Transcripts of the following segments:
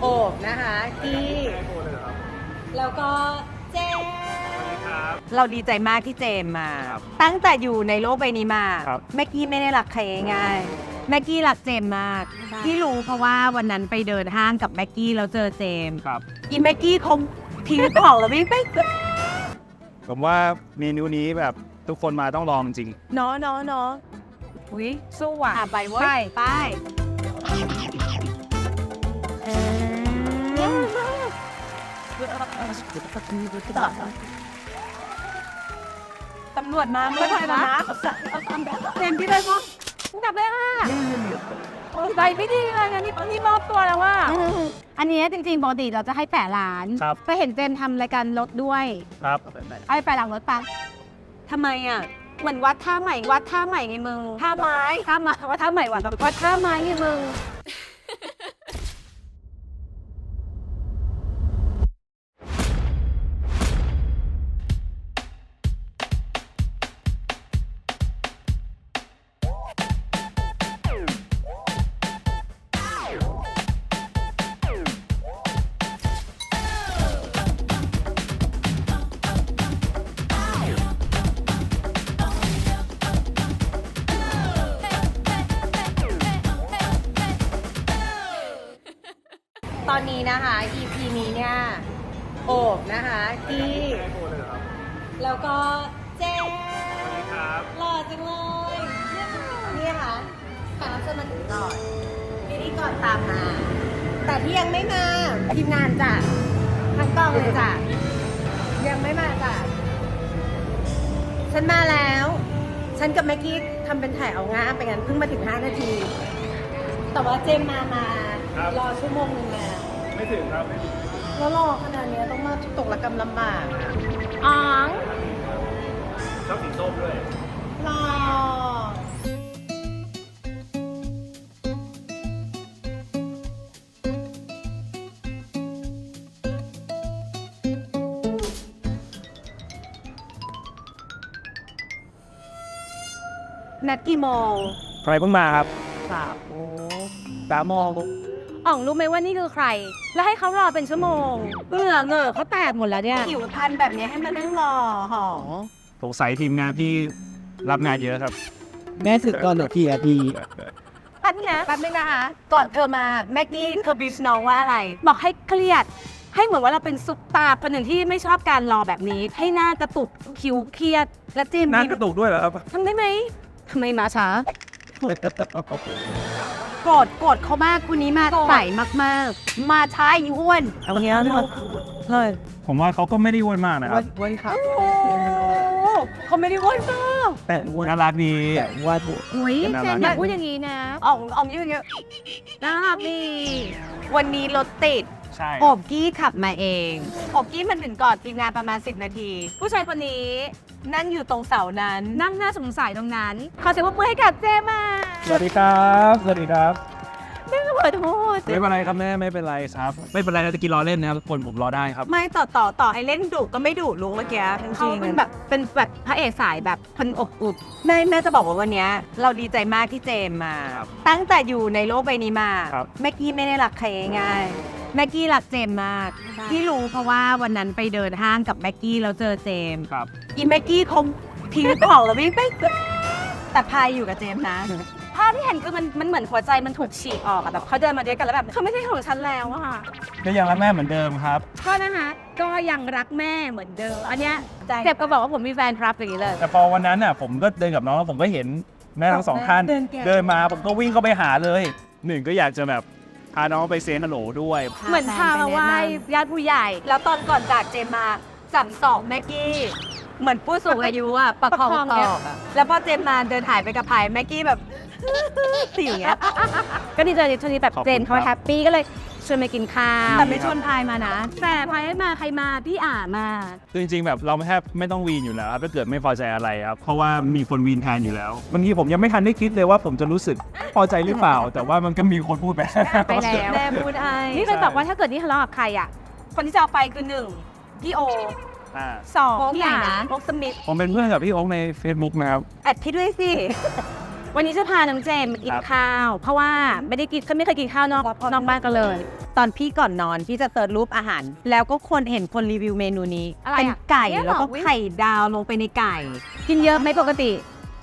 โอบนะคะกี้แล้วก็เจมเราดีใจมากที่เจมมา ครับตั้งแต่อยู่ในโลกใบนี้มาครับ แม็กกี้ไม่ได้รักใครง่ายๆแม็กกี้รักเจมมาก ที่รู้เพราะว่าวันนั้นไปเดินห้างกับแม็กกี้แล้วเจอเจมครับ อีแม็กกี้เขาทิ้งของแล้วไม่ไปผมว่าเมนูนี้แบบทุกคนมาต้องลองจริง เนาะเนาะเนาะอุ้ยสู้ว่ะไปเว้ยไป ตำรวจมาเมื่อไหร่นะเต็มที่เลยพ่อจับเลยค่ะไปไม่ดีเลยนะนี่นี่มอบตัวแล้วว่า อันเนี้ยจริงๆปกติเราจะให้แปะร้านครับก็เห็นเจมส์ทำรายการรถด้วยครับเอาไปแปะหลังรถปังทำไมอะเหมือนวัดท่าใหม่วัดท่าใหม่ไงมึงท่าไม้ท่าไม้วัดท่าใหม่วัดวัดท่าไม้ไงมึง ทั้งกองเลยจ้ะ ยังไม่มาจ้ะ ฉันมาแล้ว ฉันกับแม็กกี้ทำเป็นถ่ายเอาง่าไปงั้นเพิ่งมาถึง 5 นาที แต่ว่าเจมมา มาครับ รอชั่วโมงนึงแล้ว ไม่ถึงครับแล้วรอขนาดเนี้ยต้องมาตกระกำลำบากอะอ๋องชอบสีส้มด้วย รอ นัดกี่โมงใครเพิ่งมาครับสามโมงสามโมงอ๋องรู้ไหมว่านี่คือใคร แล้วให้เขารอเป็นชั่วโมงเหงื่อเหงื่อเขาแตกหมดแล้วเนี่ยผิวพันแบบนี้ให้มันนั่งรอหอสงสัยทีมงานที่รับงานเยอะครับ แม่สึกตอนหนูกี่นาทีแป๊บนึงนะแป๊บนึงนะคะ ก่อนเธอมาแม็กกี้เธอบีฟน้องว่าอะไร บอกให้เครียด ให้เหมือนว่าเราเป็นซุปตาร์คนหนึ่งที่ไม่ชอบการรอแบบนี้ ให้หน้ากระตุกคิ้วเครียดและเจมส์น้ากระตุกด้วยเหรอครับทำได้ไหม ทำไมมาช้าโกรธโกรธเขามากคนนี้มาใส่มากๆ มาช้าอีอ้วนเอาเงี้ยเลยผมว่าเขาก็ไม่ได้อ้วนมากนะครับวันครับโอ้เขาไม่ได้อ้วนมากแต่วันน่ารักดีแต่ว่าถูกอุ้ยน่าเจรันกอย่าพูดอย่างนี้นะอ่องอ่องยืดอย่างเงี้ยน่ารักดีวันนี้รถติด ใช่ โอบกี้ขับมาเองอบกี้มันถึงก่อนทีมงานประมาณ 10 นาที ผู้ชายคนนี้นั่งอยู่ตรงเสานั้น นั่งน่าสงสัยตรงนั้น ขอเสียงปรบมือให้กับเจมาสวัสดีครับ สวัสดีครับแม่ขอโทษไม่เป็นไรครับแม่ไม่เป็นไรครับ ไม่เป็นไรนะตะกี้รอเล่นนะครับทุกคนผมรอได้ครับ ไม่ต่อต่อต่อให้เล่นดุก็ไม่ดุลุงเมื่อกี้จริงๆเขาเป็นแบบเป็นแบบพระเอกสายแบบคนอบอุ่นแม่แม่จะบอกว่าวันเนี้ยเราดีใจมากที่เจมมา ครับตั้งแต่อยู่ในโลกใบนี้มา ครับ แม็กกี้ไม่ได้รักใครง่ายๆ แม็กกี้รักเจมมาก ที่รู้เพราะว่าวันนั้นไปเดินห้างกับแม็กกี้แล้วเจอเจมครับ อีแม็กกี้เขาทิ้งของแล้วไม่ไปแต่พายอยู่กับเจมนะ ภาพที่เห็นคือมันมันเหมือนหัวใจมันถูกฉีกออกอะแบบเขาเดินมาด้วยกันแล้วแบบเขาไม่ใช่ของฉันแล้วอะค่ะก็ยังรักแม่เหมือนเดิมครับ ก็นะคะก็ยังรักแม่เหมือนเดิม อันเนี้ยเจ็บก็บอกว่าผมมีแฟนครับอย่างนี้เลยแต่พอวันนั้นน่ะผมก็เดินกับน้องแล้วผมก็เห็นแม่ทั้งสองท่านเดินแกะเดินมาผมก็วิ่งเข้าไปหาเลยหนึ่งก็อยากจะแบบ พาน้องไปเซนฮัลโหลด้วย เหมือนพามาไหว้ญาติผู้ใหญ่ แล้วตอนก่อนจากเจมมาจับสองแม็กกี้ เหมือนผู้สูงอายุอะ ประคองประคองต่เนี่ยออะแล้วพอเจมมาเดินถ่ายไปกับพายแม็กกี้แบบ สิอย่างเงี้ย ก็ดีใจดีช่วงนี้แบบขอบคุณเจนเขาครับ แฮปปี้ก็เลย ชวนไปกินข้าวแต่ไม่ชวนพายมานะ แต่พายให้มาใครมาพี่อ่ามาคือจริงๆแบบเราแทบไม่ต้องวีนอยู่แล้วครับถ้าเกิดไม่พอใจอะไรครับเพราะว่ามีคนวีนแทนอยู่แล้วบางทีผมยังไม่ทันได้คิดเลยว่าผมจะรู้สึกพอใจหรือเปล่า แต่ว่ามันก็มีคนพูดไปไปแล้วแม่พูดไอ้นี่เคยบอกว่าถ้าเกิดนี่ทะเลาะกับใครอะ คนที่จะเอาไปคือหนึ่งพี่โออ่าสองโอ๊คพี่ไหนอ่านะโอ๊คสมิธผมเป็นเพื่อนกับพี่โอ๊คใน Facebook นะครับแอดพี่ด้วยสิ วันนี้จะพาน้องเจมส์มากินครับข้าว เพราะว่าไม่ได้กินไม่เคยกินข้าวนอกนอกบ้านกันเลย ตอนพี่ก่อนนอนพี่จะเสิร์ชรูปอาหาร แล้วก็คนเห็นคนรีวิวเมนูนี้อะไรเป็นอะไก่เนี่ยเหรอแล้วก็อุ๊ย ไข่ดาวลงไปในไก่ กินเยอะไหมปกติ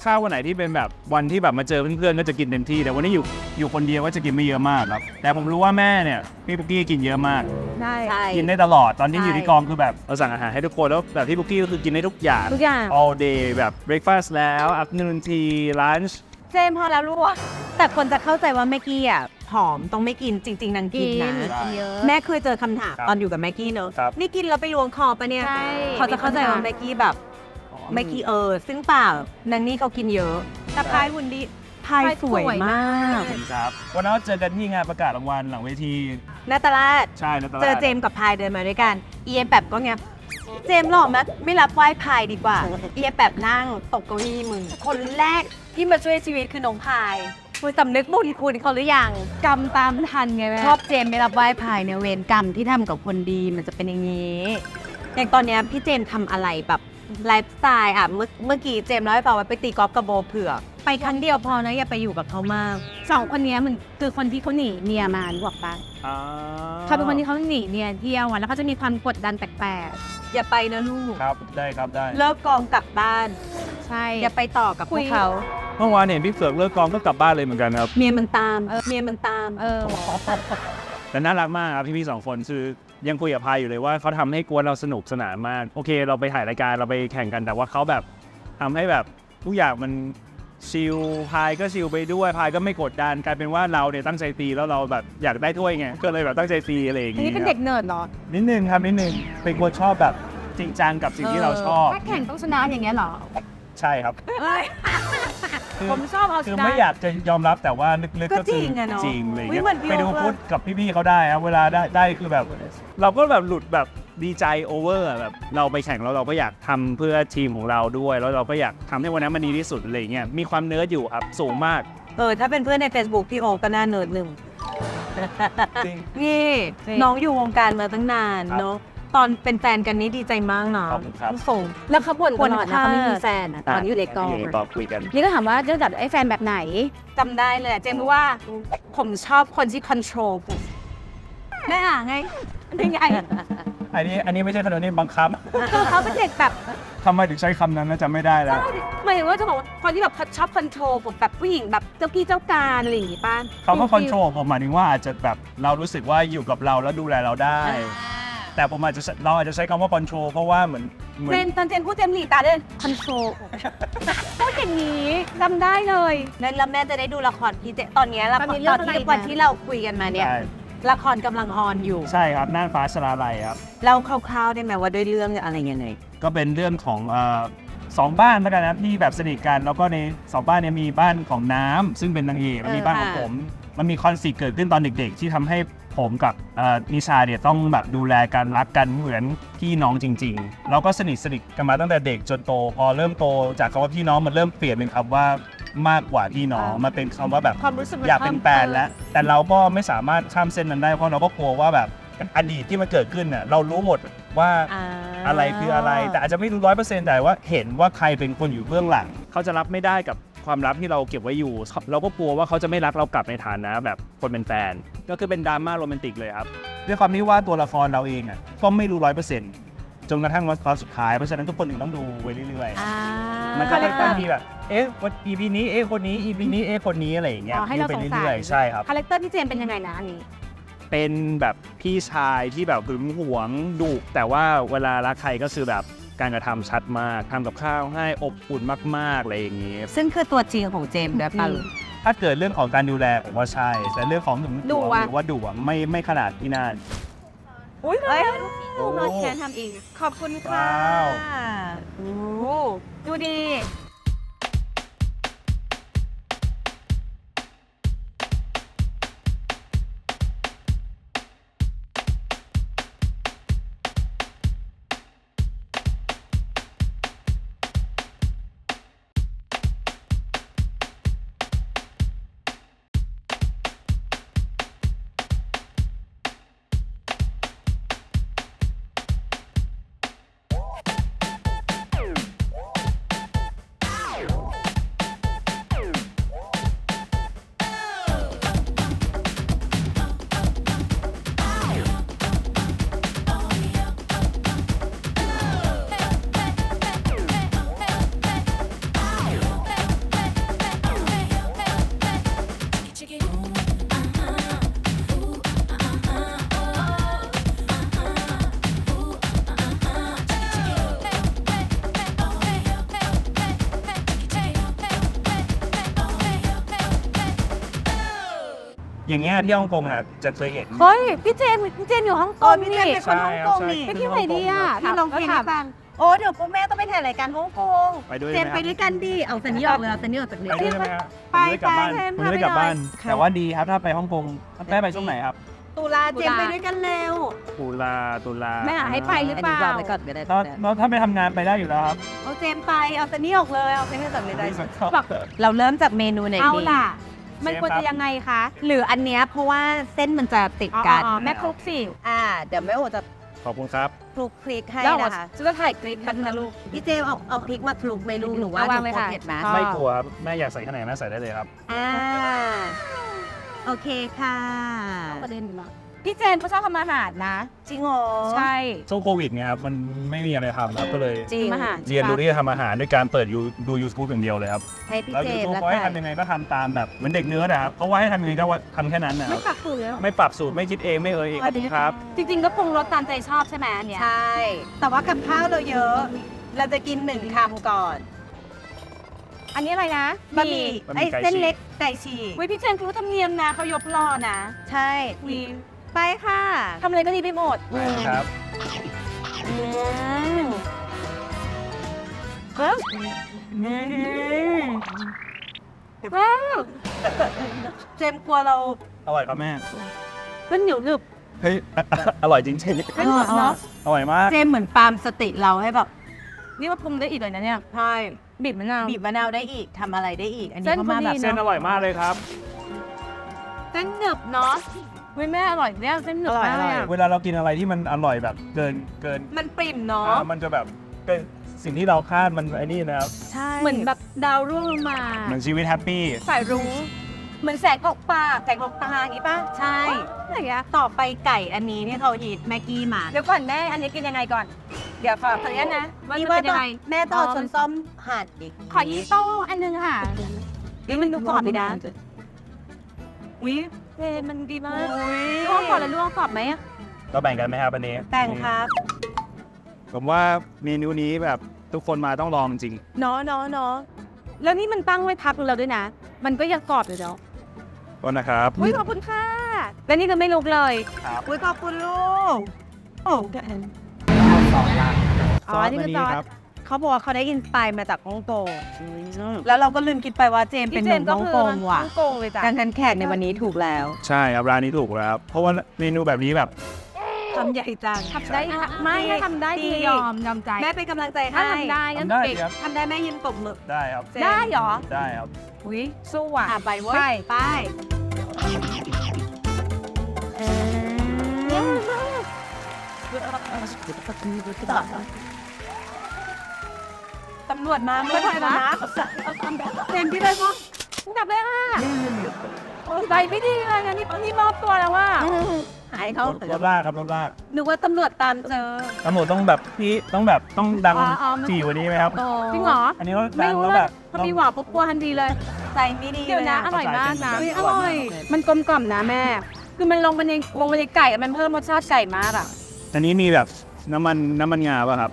ถ้าวันไหนที่เป็นแบบวันที่แบบมาเจอเพื่อนๆก็จะกินเต็มที่ แต่วันนี้อยู่อยู่คนเดียวก็จะกินไม่เยอะมากครับ แต่ผมรู้ว่าแม่เนี่ยพี่ปุ๊กกี้กินเยอะมาก ใช่ ใช่ กินได้ตลอดตอนที่ใช่ อยู่ที่กองคือแบบเราสั่งอาหารให้ทุกคนแล้วแบบพี่ปุ๊กกี้ก็คือกินได้ทุกอย่าง ทุกอย่าง all day แบบ breakfast แล้ว afternoon tea lunch เจมส์พอแล้วลูกแต่คนจะเข้าใจว่าแม่กี้อะผอมต้องไม่กินจริง ๆนางกินนะ กินเยอะ แม่เคยเจอคำถามครับตอนอยู่กับแม็กกี้เนอะครับ นี่กินแล้วไปล้วงคอปะเนี่ยใช่ เขาจะเข้าใจว่าแม็กกี้แบบแม็กกี้เออ ซึ่งเปล่านางนี่เขากินเยอะแต่พายหุ่นดีพายสวยมากครับวันนั้นเจอกันที่งานประกาศรางวัลหลังเวที นาตาลาดใช่นะตลาดเจอเจมส์กับพายเดินมาด้วยกันเอียแบบก็เงี้ย เจมส์หล่อมากไม่รับไหว้พายดีกว่า เอียแบบนั่งตกเก้าอี้มึง คนแรกที่มาช่วยชีวิตคือน้องพายคุณสำนึกบุญคุณเขาหรือยัง กรรมตามทันไงแม่ชอบเจมส์ไม่รับไหว้พายเนี่ยเวรกรรมที่ทำกับคนดีมันจะเป็นอย่างนี้ อย่างตอนเนี้ยพี่เจมส์ทำอะไรแบบไลฟ์สไตล์อะเมื่อเมื่อกี้เจมส์เล่าให้ฟังว่าไปตีกอล์ฟกับโบเผือก ไปครั้งเดียวพอนะอย่าไปอยู่กับเขามากสองคนเนี้ยมันคือคนที่เขาหนีเมียมารู้บอกปะอ่าเขาเป็นคนที่เขาหนีเมียเที่ยวอะแล้วเขาจะมีความกดดันแปลกอย่าไปนะลูกครับได้ครับได้ เลิกกองกลับบ้านๆใช่อย่าไปต่อกับพคุวยกเขาเมื่อวานเห็นพี่เฟือกเลิกกองก็กลับบ้านเลยเหมือนกันครับเมียมันตามเมียมันตามเออแต่น่ารักมากครับพี่ๆสองคนคือยังคุยกับพายอยู่เลยว่าเขาทำให้กวนเราสนุกสนานมาก โอเค เราไปถ่ายรายการเราไปแข่งกันแต่ว่าเขาแบบทำให้แบบทุกอย่างมัน ชิลพายก็ชิลไปด้วยพายก็ไม่กดดันกลายเป็นว่าเราเนี่ยตั้งใจตีแล้วเราแบบอยากได้ถ้วยไงก็เลยแบบตั้งใจตีอะไรอย่างอันงี้นี้เป็นคเด็รับกเนิร์ดเหรอนิดนึงครับนิดนึงเป็นคนชอบแบบจริงจังกับสิ่งที่เราชอบ ถ้าแข่งต้องชนะอย่างเงี้ยเหรอใช่ครับคือ ผมชอบเอาชคือนะ ไม่อยากจะยอมรับแต่ว่าลึกๆก็ก็จคืริองอะเนาะจริงอะไรอย่างอุ๊เงี้ยยเหมือนพี่ไปดูโอ๊คพูดกับพี่ๆเขาได้ครับเวลาได้ได้คือแบบ เราก็แบบหลุดแบบ ดีใจโอเวอร์อะแบบเราไปแข่งแล้วเราก็อยากทำเพื่อทีมของเราด้วย แล้วเราก็อยากทำให้วันนั้นมันดีที่สุดอะไรอย่างเงี้ยมีความเนิร์ดอยู่ครับสูงมากเออถ้าเป็นเพื่อนใน Facebook พี่โอก็น่าเนิร์ดหนึ่งจริงนี่จริงน้องอยู่วงการมาตั้งนานครับเนาะตอนเป็นแฟนกันนี้ดีใจมากเนาะขอบคุณครับส่งแล้วเขาบ่นตลอดนะควรค่าเขาไม่มีแฟนอะตอนอยู่ในกองตอนคุยกันนี่ก็ถามว่าเรื่องจัดไอ้แฟนแบบไหนจำได้เลยอะเจมส์รู้ว่าผมชอบคนที่ control ผมแม่อะไงยังไง อันนี้อันนี้ไม่ใช่ขนมนี่บังคับคือเขาเป็นเด็กแบบทำไมถึงใช้คำนั้นนะจำไม่ได้แล้วหมายถึงว่าจะบอกว่าคนที่แบบชอบ control ผมแบบผู้หญิงแบบเจ้ากี้เจ้าการอะไรอย่างงี้ป้าเขาก็คอนโทรลผมหมายถึงว่าอาจจะแบบเรารู้สึกว่าอยู่กับเราแล้วดูแลเราได้ แต่ผมอาจจะเราอาจจะใช้คำว่าคอนโทรลเพราะว่าเหมือนเหมือเจนนตอนเจนพูดเจมส์หลีตาเลย control พูดอย่างนี้จำได้เลยแล้วแล้วแม่จะได้ดูละครพี่เจตอนเนี้ยละคมันรมีเรื่ตอองนอะไรที่นะวันที่เราคุยกันมาเนี่ยใช่ ละครกำลังออนอยู่ ใช่ครับน่านฟ้าชลาลัยครับเล่าคร่าวๆได้ไหมว่าด้วยเรื่องอะไรยังไง ก็เป็นเรื่องของเอ่อสองบ้านแล้วกันนะที่แบบสนิทกันแล้วก็ในสองบ้านเนี้มีบ้านของน้ำซึ่งเป็นนางเอกแล้วมีบ้านของเออค่ะผม มันมีคอนฟ lict เกิดขึ้นตอนเด็ก ๆ ที่ทำให้ ผมกับเอ่อนิชาเนี่ยต้องแบบดูแลกันรักกันเหมือนพี่น้องจริง ๆ เราก็สนิทสนิทกันมาตั้งแต่เด็กจนโต พอเริ่มโตจากคำว่าพี่น้องมันเริ่มเปลี่ยนเป็นคำว่ามากกว่าพี่น้องมาเป็นคำว่าแบบความรู้สึกมันอยากเป็นแฟนแล้ว แต่เราก็ไม่สามารถข้ามเส้นนั้นได้เพราะเราก็กลัวว่าแบบอดีตที่มันเกิดขึ้นน่ะเรารู้หมดว่าอ่าอะไรคืออะไร แต่อาจจะไม่รู้ร้อยเปอร์เซ็นต์แต่ว่าเห็นว่าใครเป็นคนอยู่เบื้องหลัง เขาจะรับไม่ได้กับ ความลับที่เราเก็บไว้อยู่ เราก็กลัวว่าเขาจะไม่รักเรากลับในฐานะแบบคนเป็นแฟน ก็คือเป็นดราม่าโรแมนติกเลยครับด้วยความที่ว่าตัวละครเราเองอะก็ไม่รู้ร้อยเปอร์เซ็นต์จนกระทั่งวันตอนสุดท้าย เพราะฉะนั้นทุกคนถึงต้องดูไปเรื่อยอ่าๆ มันก็ค่อยๆมีแบบเอ๊ะวัน EP นี้เอ๊ะคนนี้ EP นี้เอ๊ะคนนี้อะไรอย่างเงี้ยอ๋อให้เราดูไปสงสัยเรื่อยๆใช่ครับ คาแรคเตอร์พี่เจมส์เป็นยังไงนะอันนี้ เป็นแบบพี่ชายที่แบบหึงหวงดุแต่ว่าเวลารักใครก็คือแบบ การกระทำชัดมากทำกับข้าวให้อบอุ่นมากๆอะไรอย่างงี้ ซึ่งคือตัวจริงของเจมส์ด้วยป่ะอืมถ้าเกิดเรื่องของการดูแลผมว่าใช่ แต่เรื่องของหึงหดุวงอะ หรือว่าดุอะไม่ไม่ขนาดที่นั่น อุ้ยเอ้ยโอ้น้องแคนทำเอง ขอบคุณค่ะว้าว โอ้ดูดี ที่ฮ่องกงอะจะเคยเห็น เฮ้ย พี่เจมส์พี่เจมส์อยู่ฮ่องกโอ้งพี่นี่เจมเป็นคนฮ่องกงนี่ไปเที่ยวไหนดีอะพี่ลองเพลงให้ฟังโอ้เดี๋ยวพวกแม่ต้องไปถ่ายรายการฮ่องกงไปด้วยเจไหมมคไปรับด้วยกันดิเอาเซนนี่ออกเลยเอาเซนนี่ออกจากเรือไปด้วยได้ไหมครับไปผมจะด้กลับบ้านไปผมจะได้กลับบ้านพาไปหน่อยแต่ว่าดีครับถ้าไปฮ่องกงแม่ไปช่วงไหนครับตุลาเจมไปด้วยกันเร็ว ตุลาตุลาแม่อยากให้ไปหรือเปล่า ไปก่อนก็ได้ถ้าถ้าถ้าไปทำงานไปได้อยู่แล้วครับเอาเจมไปเอาเซนนี่ออกเลยเอาเซนนี่ออกจากเรือได้บอกเราเริ่มจากเมนูไหนเอาดีล่ะ มันเชฟควรครัจะบยังไงคะ หรืออันเนี้ยเพราะว่าเส้นมันจะติดอ๋อกันอ๋อแม่คลุกสิอ่า เดี๋ยวแม่โอจะขอบคุณครับ คลุกพริกให้แล้วนะคะจะก็ถ่ายคลิปกันนะลูก พี่เจมเอาเอาพริกมาคลุกเมนูหนูว่าเอาวางหนูเลยกลัวค่ะ เผ็ดไหมอ๋อ ไม่กลัวครับแม่อยากใส่ข้างไหนแม่ใส่ได้เลยครับ อ่า โอเคค่ะ ประเด็นอยู่นะ พี่เจนเขาชอบทำอาหารนะ จริงเหรอใช่ช่วงโควิดไงครับมันไม่มีอะไรทำครับก็เลย จริงทำอาหารเรียนรู้ที่จะทำอาหารด้วยการเปิดยูดู YouTube อย่างเดียวเลยครับให้พี่แล้วเจยูมทูบแล้วเขาให้กันทำยังไงก็ทำตามแบบเหมือนเด็กเนื้อนะครับเพราะว่าให้ทำยังไงก็ว่าทำแค่นั้นนะคไม่รับปักสูตรเลยไม่ปรับสูตรไม่คิดเองไม่เอ่ยเองครับ จริง ๆ ก็ปรุงรสตามใจชอบใช่ไหมอันเนี่ยใช่ แต่ว่ากับข้าวเราเยอะ เราจะกินหนึ่งคำก่อนอันนี้อะไรนะบะหมี่บะหมี่ไอ้ไก่ฉีกเส้นเล็กไก่ฉีก เว้ยพี่เจนรู้ธรรมเนียมนะเขายกรอนะ ใช่วี ไปค่ะทำอะไรก็ดีไปหมดครับอืมเฮ้ยว้าวเจมส์กลัวเราอร่อยครับแม่มันเหนียวหนึบเฮ้ย อร่อยจริงไม่เหมือนเนาะๆอร่อยมาก เจมส์เหมือนปาล์มสติเราให้แบบนี่ว่าปรุงได้อีกเลยนะเนี่ยใช่บีบมะนาวบีบมะนาวได้อีกทำอะไรได้อีก อันนี้เส้นก็มาพอดีแบบนะเส้นอร่อยมากเลยครับเส้นหนึบเนาะ เว้ยแม่อร่อยเนี่ยเส้นหนึบมากเลยอะเวลาเรากินอะไรที่มันอร่อยแบบเกินเกินมันปริ่มเนาะ อ่ามันจะแบบเป็นสิ่งที่เราคาดมันไอ้นี่นะครับใช่เหมือนแบบดาวร่วงลงมาเหมือนชีวิตแฮปปี้ สายรุ้งเหมือนแสงออกปากแสงออกตาอย่างงี้ป่ะใช่อะไรอย่างเงี้ยต่อไปไก่อันนี้ที่เขาฮิตแม็กกี้มาเดี๋ยวก่อนแม่อันนี้กินยังไงก่อน เดี๋ยวฝากขออนุญาตนะว่านี่จะว่าเป็นยังไง แม่ต้องเอาช้อนส้อมหั่นอีกขออีโต้อันหนึงค่ะ นี่มันดูกรอบไปนะ อุ้ย เนมันดีมากลวกก่อนแล้วลวกกรอบไหมอะก็แบ่งกันไหมครับอันนี้แต่งครับผมว่าเมนูนี้แบบทุกคนมาต้องลองจริง เนาะเนาะเนาะแล้วนี่มันตั้งไว้พักหนึ่งแล้วด้วยนะ มันก็ยังกรอบอยู่เนาะก็นะครับอุ้ยขอบคุณค่ะ แล้วนี่ก็ไม่ลุกเลยอุ้ยขอบคุณลูกโอ้อ๋ออันนี้ซคือสซอส ครับ เขาบอกว่าเขาได้อินสปายมาจากฮ่องกงแล้วเราก็ลืมคิดไปว่าเจมส์เป็นหนุ่มฮ่องกงว่ะฮ่องกงเลยจ้ะดังนั้นแขกในวันนี้ถูกแล้วใช่ครับร้านนี้ถูกแล้วครับเพราะว่าเมนูแบบนี้แบบทำใหญ่จังทำได้ไม่ถ้าทำได้ดีคือยอมยอมใจแม่เป็นกำลังใจถ้าให้ทำได้งั้นทำได้เก่งครับทำได้แม่ยืนตบมือได้ครับเจมส์ได้เหรอได้ครับอุ้ยสู้อะอะไปเว้ยไปไปตำรวจมาไม่ไหวนะเต็มที่เลยพ่อจับเลยค่ะใจไม่ดีเลยนะนี่นี่มอบตัวแล้วว่าหายเขารถลากครับรถลากนึกว่าตำรวจตามเจอตำรวจต้องแบบพี่ต้องแบบต้องดังอ๋ออ๋อมันจีกวันนี้ไหมครับจริงเหรออันนี้ก็ไม่ดังรู้แล้วเลแบยบพอมีหวานปุ๊บกลัวทันทีเลยใจไม่ดีเดี๋ยวนะลอร่อยมากนะเข้าใจเฮ้ยอร่อย มันกลมกล่อมนะแม่ คือมันลงไปในลงไปในไก่อะมันเพิ่มรสชาติไก่มากอะอันนี้มีแบบน้ำมันน้ำมันงาป่ะครับ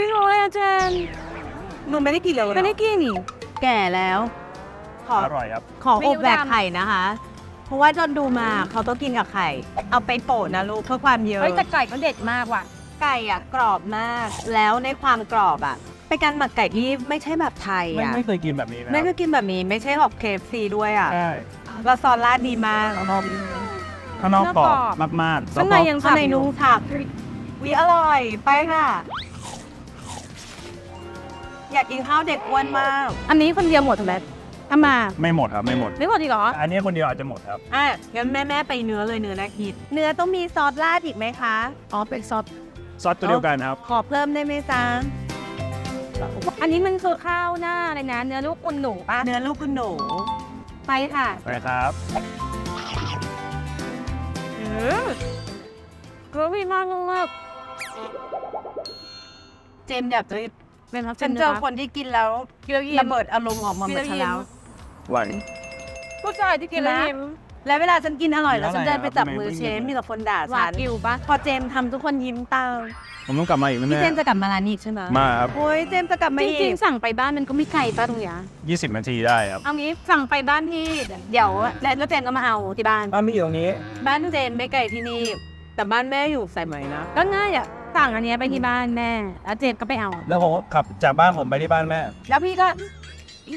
วิ่งเลยอาจารย์หนูไม่ได้กินเลยไม่ได้กินนี่แก่แล้ว ขออร่อยครับ ขอไม่อรู้บแบกดำไข่นะคะ เพราะว่าจนดูมาเขาต้องกินกับไข่ เอาไปโปะนะลูกเพื่อความเยอะเฮ้ยแต่ไก่ก็เด็ดมากว่ะ ไก่อะกรอบมาก แล้วในความกรอบอะเป็นการหมักไก่ที่ไม่ใช่แบบไทยไม่อะไม่เคยกินแบบนี้นะไม่เคยกินแบบนี้ไม่ใช่ออกเคฟซีด้วยอะใช่แล้วซอสราดดีมากข้างนอกข้างนอกกรอบมากๆข้างในยังข้างในฉ่ำอยู่นุ่มฉับวิอร่อยไปค่ะ อยากกินข้าวเด็กอ้วนมากอันนี้คนเดียวหมดถูกไหมทำมาไม่หมดครับไม่หมด ไม่หมดดีกเหรอ อันนี้คนเดียวอาจจะหมดครับ อะงั้นแม่แม่ไปเนื้อเลยเนื้อน่าคิดเนื้อต้องมีซอสราดอีกไหมคะ อ๋อเป็นซอส ซอสตัวเดียวกันครับ ขอเพิ่มได้ไหมจ๊ะอันนี้มันคือข้าวหน้าอะไรนะ เนื้อลูกอุ่นหนูปะเนื้อลูกคุณหนู ไปค่ะ ไปครับเออเกลือมากมากเจมส์อยากจะ เป็นครับฉันเจอคนที่กินแล้วเกลือยิ้ระมเบิดอารมณ์ออกมาเหมือนฉันแล้ว หวาน ผู้ชายที่กินแล้วยิ้มแล้วเวลาฉันกินอร่อยแล้วแล้วฉันเดินไปจับอะไรครับมือทำไมเชฟไม่มีมีแต่คนด่าหวาฉัดนวิวปะพอเจมส์ทำทุกคนยิ้มตามผมต้องกลับมาอีกไหมพี่แม่เจมส์จะกลับมาร้านนี้อีกใช่ไหมมาครับ โอ้ยเจมส์จะกลับมาจอีริงก ๆสั่งไปบ้านมันก็ไม่ไกลป้าตรงเนี้ย20 นาทีได้ครับ เอางี้สั่งไปบ้านพี่เดี๋ยวแล้วแล้วเจมส์ก็มาเอาที่บ้าน บ้านไม่อยู่ตรงนี้ บ้านเจมส์ไม่ไกลที่นี่แต่บ้านแม่อยู่สายไหมนะก็ง่ายอะ สั่งอันเนี้ยไปที่บ้านแม่แล้วเจมส์ก็ไปเอา แล้วผมก็ขับจากบ้านผมไปที่บ้านแม่ แล้วพี่ก็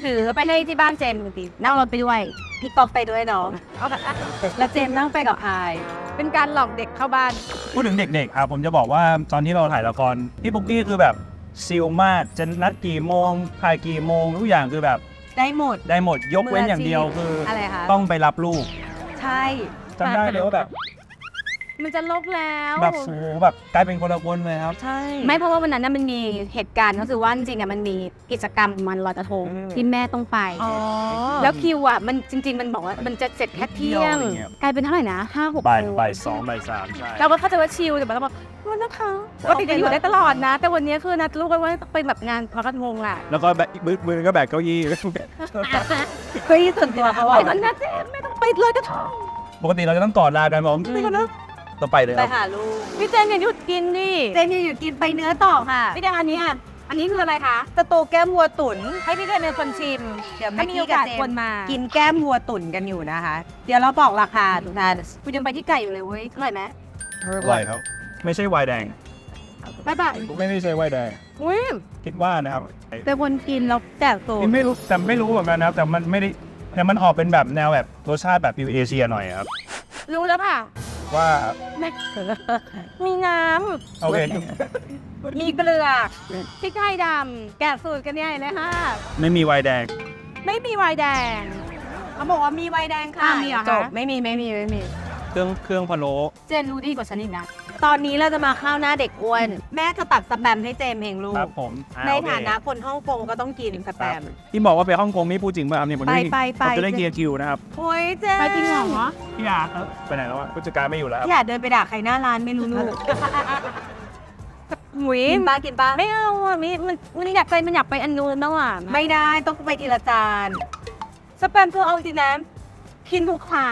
ถือไปให้ที่บ้านเจมส์จริงๆนั่งรถไปด้วยพี่ป๊อกไปด้วยเนาะแล้วเจมส์นั่งไปกับพาย เป็นการหลอกเด็กเข้าบ้าน พูดถึงเด็กๆครับผมจะบอกว่าตอนที่เราถ่ายละครพี่ปุ๊กกี้คือแบบซิลมากจะนัดกี่โมงถ่ายกี่โมงทุกอย่างคือแบบได้หมดได้หมดยกเว้นมืออาชีพอย่างเดียวคืออะไรคะ ต้องไปรับลูกใช่จำได้เลยว่าแบบ มันจะลกแล้วแบบโอ้โหแบบกลายเป็นคนละคนเลยครับ ใช่ ไม่เพราะว่าวันนั้นน่ะมันมีเหตุการณ์ก็คือว่าจริงๆอะมันมีกิจกรรมมันลอยกระทงอืม ที่แม่ต้องไปแล้วคิวอะมันจริง ๆ มันบอกว่ามันจะเสร็จแค่เที่ยง เที่ยวอะไรเงี้ย กลายเป็นเท่าไหร่นะห้าหกบ่ายโมงบ่ายสองบ่ายสามใช่ เราก็เข้าใจว่าชิลแต่มันก็บอกวันนะคะปกติจะอยู่ได้ตลอดนะ แต่วันนี้คือนัดลูกไว้ว่าเป็นแบบงานลอยกระทงอะ แล้วก็แบกมือมือก็แบกเก้าอี้ เฮ้ยส่วนตัวเขาบอกมันนะเจ๊ไม่ต้องไปลอยกระทงปกติเราจะต้องกอดลากันบอกไม่กันนะ ต่อไปเลยไปครับ หาลูกพี่เจนอย่าหยุดกินดิเจนอย่าหยุดกินไปเนื้อต่อค่ะ พี่เจนอันนี้อะอันนี้คืออะไรคะสตูแก้มวัวตุ๋นให้พี่เจนเป็นคนชิมเดี๋ยวถ้าถ้ามีมีโอโอกากาสสคคนนมามากินแก้มวัวตุ๋นกันอยู่นะคะ เดี๋ยวเราบอกราคาทุกท่านคุณยังไปที่ไก่อยู่เลยเว้ยอร่อยไหมอร่อยครับ ไม่ใช่ไวน์แดง บ๊ายบายไม่ได้ใช่ไวน์แดงอุ้ยคิดว่านะครับแต่คนกินแล้วแตกตัวนี่ไม่รู้แต่ไม่รู้เหมือนกันนะครับ แต่มันไม่ได้แต่มันออกเป็นแบบแนวแบบรสชาติแบบฟิวเอเชียหน่อยครับรู้แล้วค่ะ ว่ามีน้โอเคำ มีเกลือพริกไทยดำ แกะสูตรกันใหญ่เลยค่ะ ไม่มีไวน์แดง ไม่มีไวน์แดงเขาบอกว่ามีไวน์แดงค่ะอะมีเหรอคะจบไม่มีไม่มีไม่มี เครื่องเครื่องพะโล้เจนรู้ดีกว่าฉันอีกนะ ตอนนี้เราจะมาข้าวหน้าเด็กอ้วน แม่จะตัดสแปมให้เจมเองลูครักบผมอ่ในโอเคฐานะคนฮ่องกงก็ต้องกินสแปม ที่บอกว่าไปฮ่องกงนี่พูดจริงป่ะครับเนี่ยผมไปม่ไปไป ผมจะได้เคลียร์คิวนะครับโอ้ยเจนไปจริงเหรอพี่อาร์ครับไปไหนแล้ววะผู้จัดการไม่อยู่แล้วครับอย่าเดินไปด่าใครหน้าร้านไม่รู้ลูกหุยกินปลากินปลาไม่เอาอะมิมันมันอยากไปมันอยากไปอันนู้นแล้วอะไม่ได้ต้องไปทีละจานสแปมเธอเอาจริงนะกินทุกเช้า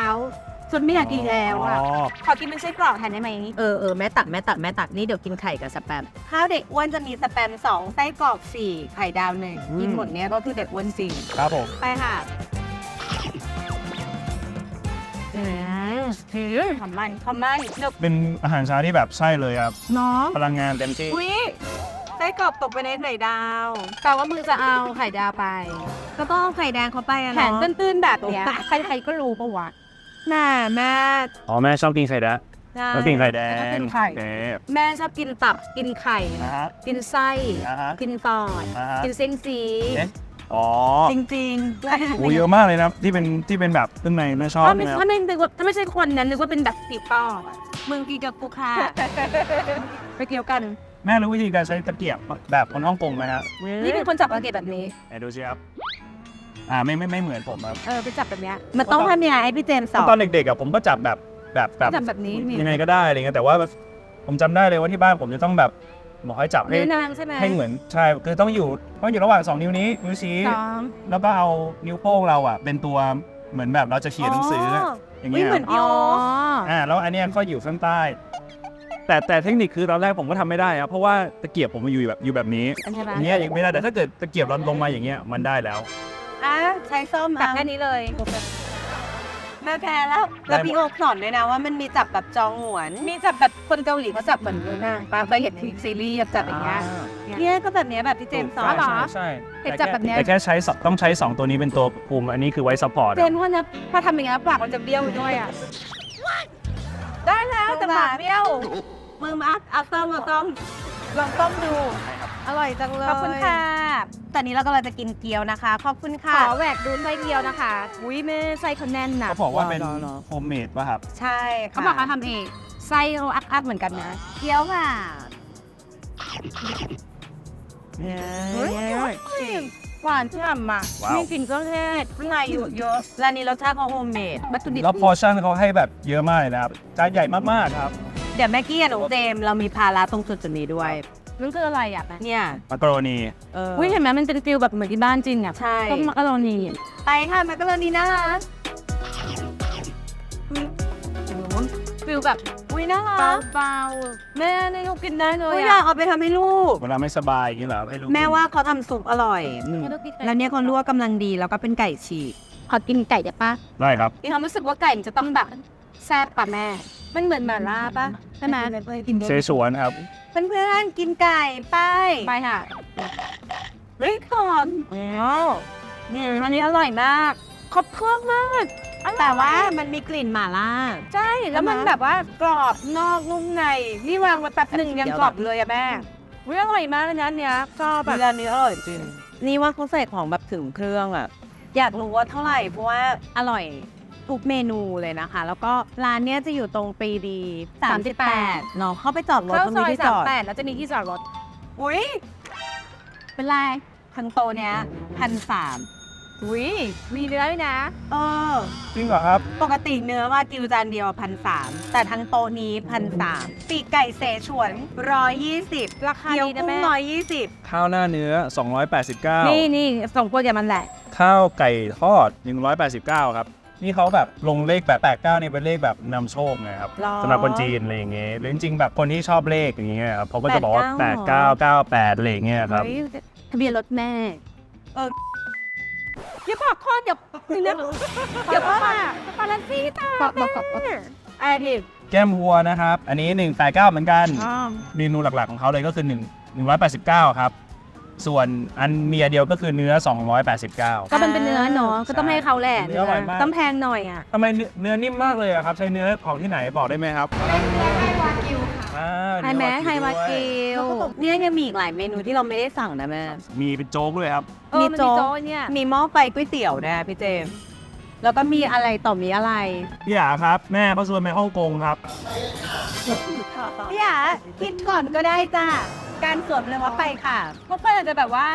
จนไม่อยากกินแล้วอะอ๋อขอกินเป็นไส้กรอกแทนได้ไหมเออเออแม่ตักแม่ตักแม่ตักนี่เดี๋ยวกินไข่กับสแปม ข้าวเด็กอ้วนจะมีสแปมสองไส้กรอกสี่ไข่ดาวหนึ่งกินหมดเนี้ยก็คือเด็กอ้วนจริง ครับผม ไปค่ะอืมถือทำมันทำมันเนบเป็นอาหารเช้าที่แบบใช่เลยครับ เนาะพลังงานเต็มที่ อุ้ยไส้กรอกตกไปในไข่ดาวแปลว่ามึงจะเอาไข่ดาวไป ก็ต้องเอาไข่แดงเข้าไปอะแผนเนาะ ตื้นๆแบบเนี้ยใครๆก็รู้ปะวะ น่าแม่อ๋อแม่ชอบกินไข่แดงใช่ชอบกินไข่แดชอบงกินไข่โอเคแม่ชอบกินตับกินไข่นะฮะกินไส้นะฮะกินปอดนะฮะกินเส้นซีเอ๊ะอ๋อจริงๆโอ้เยอะมากเลยนะที่เป็นที่เป็นแบบข้างในแม่ชอบถ้าไม่นะครับถ้าไม่นึกว่าถ้าไม่ใช่คนนั้นนึกว่าเป็นแบบปีปอดมึงกินกับกูค่ะไปเกี่ยวกัน แม่รู้วิธีการใช้ตะเกียบแบบคนฮ่องกงไหมฮะนี่เป็นคนจับตะเกียบแบบนี้ไหนดูสิครับ อ่าไม่ไม่ไม่เหมือนผมครับเออไปจับแบบเนี้ยมันต้องทำยังไงให้พี่เจมส์สอนตอนเด็กๆอะผมก็จับแบบแบบแบบจับแบบนี้นี่ยังไงก็ได้อะไรเงี้ยแต่ว่าผมจำได้เลยว่าที่บ้านผมจะต้องแบบบอกให้จับให้นิ้วนางใช่ไหมให้เหมือนใช่คือต้องอยู่ต้องอยู่ระหว่างสองนิ้วนี้นิ้วชี้สองแล้วก็เอานิ้วโป้งเราอะ เป็นตัวเหมือนแบบเราจะเขียนหนังสืออะอย่างอุ๊เงี้ยยเหมือนอ๋ออ่าแล้วอันเนี้ยก็อยู่ข้างใต้ แต่แต่เทคนิคคือตอนแรกผมก็ทำไม่ได้ครับเพราะว่าตะเกียบผมมันอยู่แบบอยู่แบบนี้อันใช่ไหมอย่างเงี้ยยังไม่ได้แต่ถ้าเกิดตะเกียบเราลงมาอย่างเงี้ยมันได้แล้ว อะใช้ส้มตักเอาแค่นี้เลยแม่แพ้แล้วแล้วพี่โอ๊คสอนด้วยนะว่ามันมีจับแบบจองหวนมีจับแบบคนเกาหลีเขาจับเหมือนนิ้วนางปาเคยเห็นในซีรีส์จับอย่างเงี้ยเนี่ยก็แบบเนี้ยแบบพี่เจมส์สอนเหรอใช่ใช่เห็นจับแบบเนี้ย แต่แค่ใช้สองต้องใช้สองตัวนี้เป็นตัวคุมอันนี้คือไว้ซัพพอร์ตเจมส์ว่านะพอทำอย่างเงี้ยปากมันจะเบี้ยวไปด้วยอะได้แล้วแต่ปากเบี้ยวมือมาเอาส้มเอาส้ม ลองต้มดูอร่อยจังเลยขอบคุณค่ะ ตอนนี้เรากำลังจะกินเกี๊ยวนะคะ ขอบคุณขค่ะ อแหวกดูไส้เดียวนะคะอุ้ยแม่ไส้เขาแน่นหนักเขาบอกว่าเป็นโฮมเมดป่ะครับ ใช่ค่ะเขาบอกเขาทำเองไส้เขาอักๆเหมือนกันนะ เกี๊ยวค่ะเฮ้ยหวานฉ่ำอะว้าว มีกลิ่นเครื่องเทศข้างในอยู่เยอะร้านนี้รสชาติเขาโฮมเมดวัตถุดิบแล้วพอชั่นเขาให้แบบเยอะมากเลยนะครับ จานใหญ่มากๆครับ เดี๋ยวแม่กี้กับหนูเจมส์เรามีภาระตรงจุดจุดนี้ด้วยนั่นคืออะไรอะแม่เนี่ยมักกะโรนีเอออุ้ยเห็นไหมมันเป็นฟิลแบบเหมือนที่บ้านจริงอะใช่ ต้มมักกะโรนีไปค่ะแมกกะโรนีนะคะแบบอุ้ยน่ารักเบาแม่นี่ลูกกินได้เลยอยากเอาไปทำให้ลูก เวลาไม่สบายอย่างนี้เหรอให้ลูกแม่ว่าเขาทำซุปอร่อยอืมแล้วเนี่ยเขาลวกกำลังดีแล้วก็เป็นไก่ฉีกขอกินไก่ได้ปะได้ครับ มีความรู้สึกว่าไก่มันจะต้องแบบ แซ่บป่ะแม่ มันเหมือนหม่าล่าปะใช่ไหมเชชวนครับเพื่อนๆกินไก่ไปไปค่ะเฮ้ยก่อนว้าวนี่อันนี้อร่อยมากครบเครื่องมากแต่ว่ามันมีกลิ่นหม่าล่า ใช่แล้วมันใช่ไหมแบบว่ากรอบนอกนุ่มในนี่วางมาแป๊บหนึ่งยังกรอบเลยอะแม่วิอร่อยมากเลยนะอันเนี้ยชอบแบบร้านนี้อร่อยจริงนี่ว่าเขาใส่ของแบบถึงเครื่องอะอยากรู้ว่าเท่าไหร่เพราะว่าอร่อย ทุกเมนูเลยนะคะ แล้วก็ร้านเนี้ยจะอยู่ตรงปรีดี38เนาะเข้าไปจอดรถเข้าตรงซอนี้ยที่สาจมอด แปดแล้วจะมีที่จอดรถ อุ้ยเป็นไรทั้งโตะเนี้ยพันสามอุ้ยมีเนื้อด้วยนะ เออ จริงเหรอครับ ปกติเนื้อว่ากิวจานเดียวพันสามแต่ทั้งโตะนี้พันสามปีกไก่เสฉวนร้อยยี่สิบราคาเกี๊ยวดีนะกุ้งแม่ ร้อยยี่สิบข้าวหน้าเนื้อ 289 นี่นี่ส่งพวกอย่างมันแหละ ข้าวไก่ทอด 189 ครับ นี่เขาแบบลงเลขแบบ89เนี่ยเป็นเลขแบบนำโชคไงครับหรอ สำหรับคนจีนอะไรอย่างเงี้ยหรือจริงๆแบบคนที่ชอบเลขอย่างเงี้ยครับเขาก็จะบอกว่า89 8998อะไรอย่างเงี้ยครับ เฮ้ยทะเบียนรถแม่เอออย่าบอกข้อเดี๋ยวเดี๋ยวเดี๋ยวพ่อมาปาลันซี่ตาบอกบอกบอก ไอ้ดิแก้มวัวนะครับ อันนี้ 189 เหมือนกัน เมนูหลักๆของเขาเลยก็คือ 1 189 ครับ ส่วนอันเมียเดียวก็คือเนื้อ 289 ก็มันเป็นเนื้อเนาะก็ต้องให้เขาแหละเนื้ออร่อยมาก ต้องแพงหน่อยอะทำไมเนื้อเนื้อนิ่มมากเลยอะครับ ใช้เนื้อของที่ไหนบอกได้ไหมครับเป็นเนื้อไฮวากิวค่ะไฮแมสไฮวากิวเนี่ยยังมีอีกหลายเมนูที่เราไม่ได้สั่งนะแม่ มีเป็นโจ๊กด้วยครับ เออมีมันโจ๊มีกโจ๊กเนี่ย มีหม้อไฟก๋วยเตี๋ยวนะพี่เจมส์แล้วก็มีอะไรต่อมีอะไรพี่หยาครับ แม่เขาชวนไปฮ่องกงครับ พี่หยาคิดก่อนก็ได้จ้า การสวมเลยว่าไปค่ะพวกเพื่อนอาจจะแบบว่า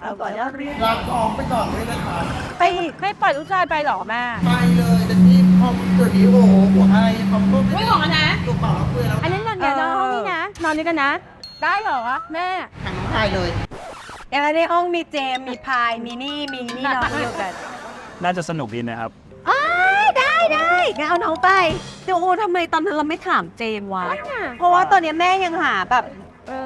เอาก่อนแล้วเรียนร้านทองไปก่อนเลยนะคะไปอีกไม่ปล่อยลูกชายไปหรอแม่ไปเลยแต่ที่พอเดี๋ยวนี้โอ้โหหัวไอ้คอมก็ไม่บอกนะตัวเปล่าแล้วเพื่อนแล้วอันนั้นนอนกันนอนห้องนี้นะนอนด้วยกันนะ ได้เหรอวะแม่ทางน้องชายเลยแล้วในห้องมีเจมส์มีพายมีนี่มีนี่นอนอยู่กันน่าจะสนุกดีนะครับอ้าวได้ได้งั้นเอาน้องไปเดี๋ยวโอ้ทำไมตอนนั้นเราไม่ถามเจมส์วะเพราะว่าตอนนี้แม่ยังหาแบบ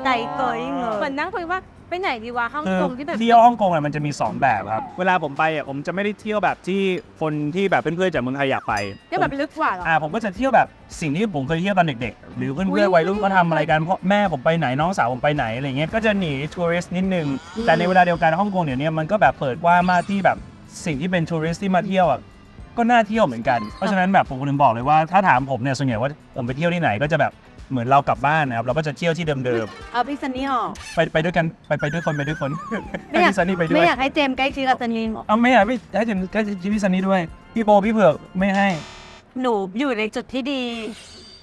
ใจเกยเลยเหมือนนั่งคุยว่าไปไหนดีวะห้องคือกงที่แบบ เที่ยวฮ่องกงอะมันจะมี 2 แบบครับ เวลาผมไปอะผมจะไม่ได้เที่ยวแบบที่คนที่แบบเพื่อนๆจากเมืองไทยอยากไปเที่ยวแบบลึกกว่าเหรอ อ่าผมก็จะเที่ยวแบบสิ่งที่ผมเคยเที่ยวตอนเด็กๆ หรือเพื่อนๆวัยรุ่นเขาทำอะไรกันเพราะแม่ผมไปไหนน้องสาวผมไปไหนอะไรเงี้ยก็จะหนีทัวริสต์นิดนึง แต่ในเวลาเดียวกันฮ่องกงเดี๋ยวนี้มันก็แบบเปิดกว่างมากที่แบบสิ่งที่เป็นทัวริสต์ที่มาเที่ยวอะก็น่าเที่ยวเหมือนกันเพราะฉะนั้นแบบผมถึงบอกเลยว่าถ้าถามผมเนี่ยส่วนใหญ่ว่าผมไปเที่ยวที่ไหนก็จะแบบ เหมือนเรากลับบ้านนะครับเราก็จะเที่ยวที่เดิมเอาพี่ซันนี่ออก ๆไปไปด้วยกันไปไปด้วยคนไปด้วยคนไม่อยากให้พี่ซันนี่ไปด้ไม่วยอยากให้เจมส์ใกล้ชิดกับซันนี่เอาไม่อยากพี่ให้ถึงใกล้ชิดพี่ซันนี่ด้วยพี่โบพี่เผือกไม่ให้หนูอยู่ในจุดที่ดี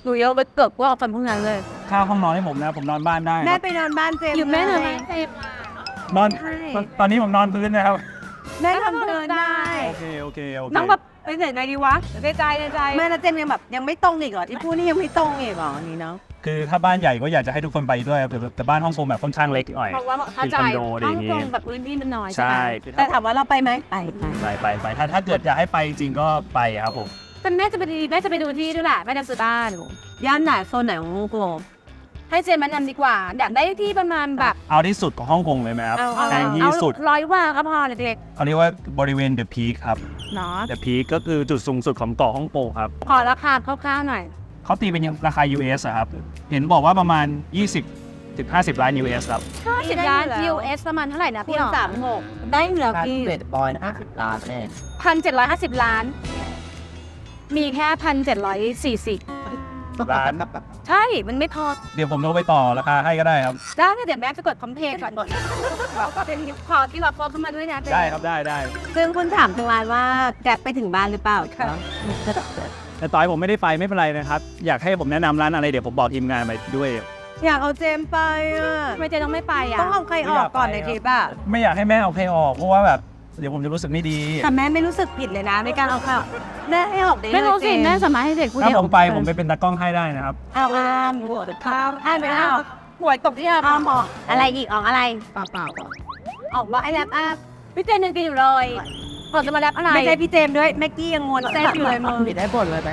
หนูยังไปเกือบพวกฟันพวกนั้นเลยค่าห้องนอนให้ผมนะผมนอนบ้านได้คแม่รับไปนอนบ้านเจมส์อยู่แม่หน่อยไหมเลยนอนใช่ ตอนตอนนี้ผมนอนพื้นนะครับ แม่ทำเดินได้ โอเคโอเคโอเคน้องแบบไปไหนไหนดีวะในใจในใจแม่แล้วเจมส์ยังแบบยังไม่ตรงอีกเหรอที่พูดนี่ยังไม่ตรงอีกเหรออันนี้เนาะคือถ้าบ้านใหญ่ก็อยากจะให้ทุกคนไปด้วยครับแต่แต่บ้านฮ่องกงแบบค่อนข้างเล็กหน่อยบอกว่าเข้าใจเป็นคอนโดอะไรอย่างงี้ห้องกงแบบพื้นที่มันน้อยใช่ไหมคือแต่ถ้าถามว่าเราไปไหมไปไปไปไปไปถ้าถ้าเกิดอยากให้ไปจริงๆก็ไปครับผมแต่แม่จะไปดีแม่จะไปดูที่ด้วยแหละแม่จะซื้อบ้านหนูย่านไหนโซนไหนของฮ่องกง ให้เจมส์แนะนำดีกว่า อยากได้ที่ประมาณแบบเอาที่สุดของฮ่องกงเลยไหมครับเอาแพงที่สุด ร้อยว่าก็พอเลยเด็กเขาเรียกว่าบริเวณ The Peak ครับเนาะ The Peak ก็คือจุดสูงสุดของเกาะฮ่องกงครับขอราคาคร่าวๆหน่อย เขาตีเป็นราคา US อะครับ เห็นบอกว่าประมาณ 20ถึง50 ล้าน US ครับ 50ล้าน US ประมาณเท่าไหร่นะคูพี่ณอ๋อสามหกได้เหลือกี่ เบ็ดบอยนะร้านแน่ พันเจ็ดร้อยห้าสิบล้าน มีแค่พันเจ็ดร้อยสี่สิบ ร้าน ใช่ มันไม่พอ เดี๋ยวผมโทรไปต่อราคาให้ก็ได้ครับ ได้เดี๋ยวแม่จะกดคอมเพลก่อนเป็นขอที่เราฟอเข้ามาด้วยนะได้ครับได้ได้ซึ่งคุณถามทางร้านว่าแกร็บไปถึงบ้านหรือเปล่าค่ะแต่ต่อยผมไม่ได้ไปไม่เป็นไรนะครับ อยากให้ผมแนะนำร้านอะไรเดี๋ยวผมบอกทีมงานไปด้วย อยากเอาเจมส์ไปอะทำไมเจต้องไม่ไปอะต้องเอาใครออกก่อนในทริปอะ ไม่อยากให้แม่เอาใครออกเพราะว่าแบบ เดี๋ยวผมจะรู้สึกไม่ดี แต่แม่ไม่รู้สึกผิดเลยนะในการเอาเข้าแม่ให้ออกได้เลยไม่รู้สิเจส์แม่สามารถให้เด็กพูดถ้าเดียวผมไปผมไปเป็นตากล้องให้ได้นะครับ เอาอามหัวข้าวอ่านไปเอาหวยตกที่อาอามออกอะไรอีกออกอะไรเปล่าเปล่าออกว่าไอ้แรปอัพพี่เจนยังกินอยู่เลยผมจะมาแรปอะไรไม่ใช่พี่เจมส์ด้วยแม็กกี้ยังงวนเซฟอยู่เลยมึงปิดได้บทเลยไหม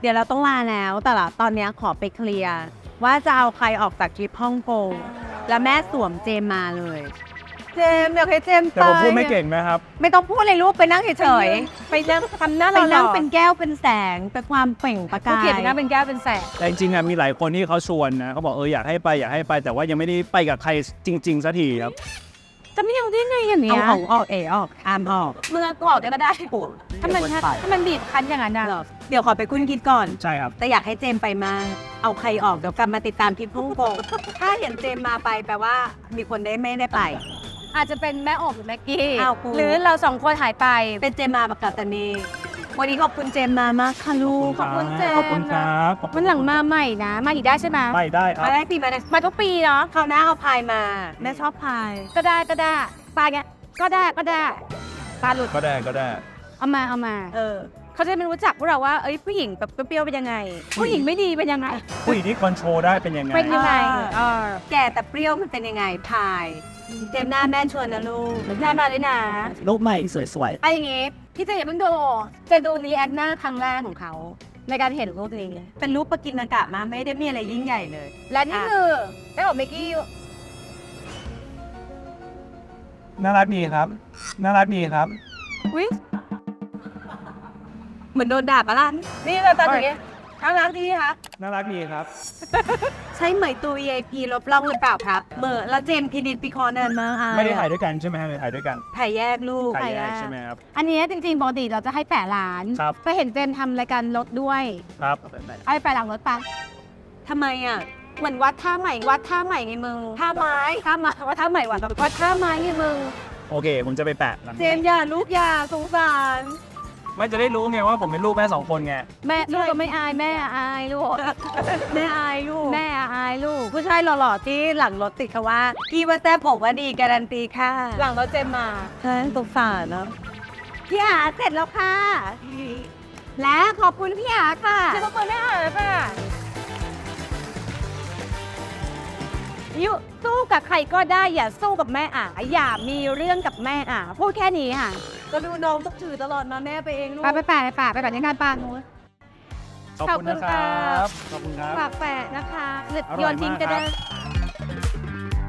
เดี๋ยวเราต้องลาแล้วแต่ละตอนเนี้ยขอไปเคลียร์ ว่าจะเอาใครออกจากทริปฮ่องกงแล้วแม่สวมเจมมาเลย เจมอยากให้เจมแต่ผมพูดไม่เก่งนะครับ ไม่ต้องพูดเลยลูกไปนั่งเฉยๆไปนั่งทำหน้าไปนั่งเป็นแก้วเป็นแสงเป็นความเปล่งประกายเขียนหน้าเป็นแก้วเป็นแสงแต่จริงๆอะมีหลายคนที่เขาชวนนะเขาบอกเอออยากให้ไปอยากให้ไปแต่ว่ายังไม่ได้ไปกับใครจริงๆสักทีครับ จะไม่เอาได้ไงอย่างเนี้เอายออกออกเอออกอามออกเมื่อก็ออกได้ก็ได้ถ้ามันถ้ามันบีบคั้นอย่างนั้นนะเดี๋ยวขอไปคุ้นคิดก่อน ใช่ครับ แต่อยากให้เจมไปมากเอาใครออกเดี๋ยวกลับมาติดตามทริปฮ่องกงถ้าเห็นเจมมาไปแปลว่ามีคนได้ไม่ได้ไป อาจจะเป็นแม่อบหรือแม็กกี้อ้าวกูหรือเราสองคนหายไป เป็นเจมมาประกาศตานีวันนี้ขอบคุณเจมมามากค่ะลูก ขอบคุณเจมขอบคุณครับขอบคุวัณนหลังมาใหม่นะ มาอีกได้ใช่ไหมไม่ได้ครับ มาได้ปีมาได้มาทุกปีเนาะคราวหน้าเอาพายมา แม่ชอบพาย ก็ได้ก็ได้ปลาเงี้ยก็ได้ก็ได้ปลาหลุดก็ได้ก็ได้ เอามาเอามา เออ เขาจะไม่รู้จักพวกเราว่าเอ้ยผู้หญิงแบบเปรี้ยวๆเป็นยังไง ผู้หญิงไม่ดีเป็นยังไงผู้หญิงที่คอนโทรลได้เป็นยังไง เป็นยังไงอ่า เออ แก่แต่เปรี้ยวมันเป็นยังไงพาย เจมหน้าแม่ชวนนะลูกได้มาเลยนะ รูปใหม่สวยไอ้อย่างงี้พี่เจะอย่าเพิ่งดูจะดูรีแอคหน้าครั้งแรกของเขา ในการเห็นรูปนี้ เป็นรูปปกินอากาศมาไม่ได้มีอะไรยิ่งใหญ่เลย และนี่คือแม่บอกเมกกี้น่ารักดีครับ น่ารักดีครับอุ้ยเหมือนโดนด่าปะล่ะนี่เราตอนอย่างเงี้ย ครั้งแรกที่นี่คะน่ารักดีครับ ใช่เหมยตัว VIP ลบล่องหรือเปล่าครับเหมอแล้วเจมส์พินิจปีคอนานมากไม่ได้ถ่ายด้วยกันใช่ไหมครับถ่ายด้วยกันถ่ายแยกลูก ถ่ายแยกใช่ไหมครับ อันนี้จริงๆปกติเราจะให้แปะร้านครับก็เห็นเจมส์ทำรายการรถด้วยครับ เอาไปแปะหลังรถปังทำไมอะ เหมือนวัดท่าใหม่ วัดท่าใหม่ไงมึงท่าไม้ท่าใหม่วัดท่าใหม่วัดวัดท่าไม้ไงมึง โอเค ผมจะไปแปะหลังเจมส์อย่าลูกอย่าสงสาร ไม่จะได้รู้ไงว่าผมเป็นลูกแม่สองคนไง แม่ลูกก็ไม่อายแม่อายลูก แม่อายลูก แม่อายลูก ผู้ชายหล่อๆที่หลังรถติดเขาว่าพี่ว่าแต่ผมว่าดีการันตีค่ะหลังรถเจมส์มาใช่สงสารเนาะพี่อาเสร็จแล้วค่ะ และขอบคุณพี่อาค่ะจะต้องเปิดแม่อาค่ะยุสู้กับใครก็ได้อย่าสู้กับแม่อาอย่ามีเรื่องกับแม่อาพูดแค่นี้ค่ะ ก็ดูน้องต้องถือตลอดมาแม่ไปเองลูก ไปไปแปะไปแปะไปแบบนี้งานปานนู้นขอบคุณนะคขอบคุณรัครับบขอบคุณครับ ฝากแปะนะคะหรืออร่อยโยนทิ้งก็ได้ มากครับ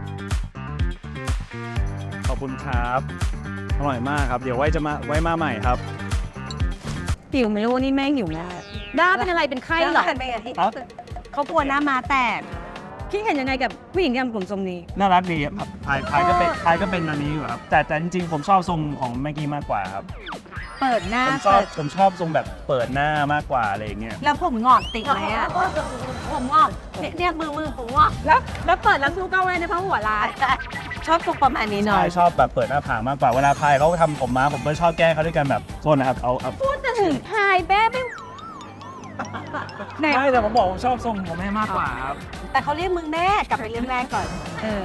ขอบคุณครับอร่อยมากครับ เดี๋ยวไว้จะมาไว้มาใหม่ครับ หิวไม่รู้นี่แม่หิวแล้วด้าเป็นอะไรเป็นไข้เหรอเป็นไงที่ครับเขากลัวหน้ามาแตก พี่เห็นยังไงกับผู้หญิงที่ทำผมทรงนี้ น่ารักดีครับพายพายก็เป็นพายก็เป็นอันนี้อยู่ครับ แต่แต่จริงๆผมชอบทรงของแม็กกี้มากกว่าครับ เปิดหน้าผมชอบเปิดผมชอบทรงแบบเปิดหน้ามากกว่าอะไรอย่างเงี้ย แล้วผมงอกติดไหมอะผมงอกเนี่ยเนี่ยมือมือผมงอกแล้วแล้วเปิดแล้วสู้ก็ไว้ในผ้าหัวร้านชอบทรงประมาณนี้หน่อใช่ย ชอบแบบเปิดหน้าผากมากกว่าเวลาพายเขาทำผมมาผมก็ชอบแกล้งเขาด้วยกันแบบโทษนะครับเอาเอาพูดจะถึงพายแม่ไม่ ไม่แต่ผมบอกผมชอบทรงของแม่มากกว่าครับ แต่เขาเรียกมึงแม่กลับไปเรียกแม่ก่อน เออ